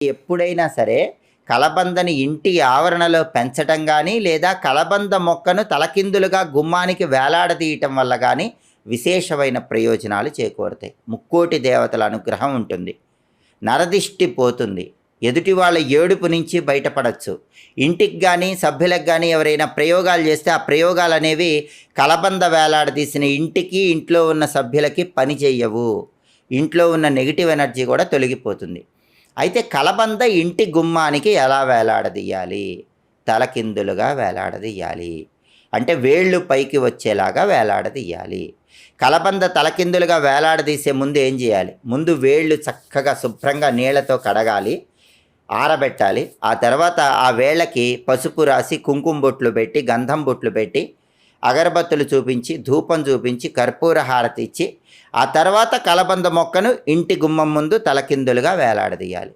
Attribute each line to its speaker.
Speaker 1: ఎప్పుడైనా సరే కలబందని ఇంటి ఆవరణలో పెంచటం కానీ లేదా కలబంద మొక్కను తలకిందులుగా గుమ్మానికి వేలాడదీయటం వల్ల కానీ విశేషమైన ప్రయోజనాలు చేకూరుతాయి. ముక్కోటి దేవతల అనుగ్రహం ఉంటుంది. నరదిష్టి పోతుంది. ఎదుటి వాళ్ళ ఏడుపు నుంచి బయటపడచ్చు. ఇంటికి కానీ సభ్యులకు కానీ ఎవరైనా ప్రయోగాలు చేస్తే ఆ ప్రయోగాలు అనేవి కలబంద వేలాడదీసిన ఇంటికి ఇంట్లో ఉన్న సభ్యులకి పని చేయవు ఇంట్లో ఉన్న నెగిటివ్ ఎనర్జీ కూడా తొలగిపోతుంది. అయితే కలబంద ఇంటి గుమ్మానికి ఎలా వేలాడదీయాలి? తలకిందులుగా వేలాడదీయాలి. అంటే వేళ్ళు పైకి వచ్చేలాగా వేలాడదీయాలి. కలబంద తలకిందులుగా వేలాడదీసే ముందు ఏం చేయాలి? ముందు వేళ్ళు చక్కగా శుభ్రంగా నీళ్ళతో కడగాలి ఆరబెట్టాలి. ఆ తర్వాత ఆ వేళ్ళకి పసుపు రాసి కుంకుమ బొట్లు పెట్టి గంధం బొట్లు పెట్టి అగరబత్తులు చూపించి ధూపం చూపించి కర్పూర హారతి ఇచ్చి ఆ తర్వాత కలబంద మొక్కను ఇంటి గుమ్మం ముందు తలకిందులుగా వేలాడదీయాలి.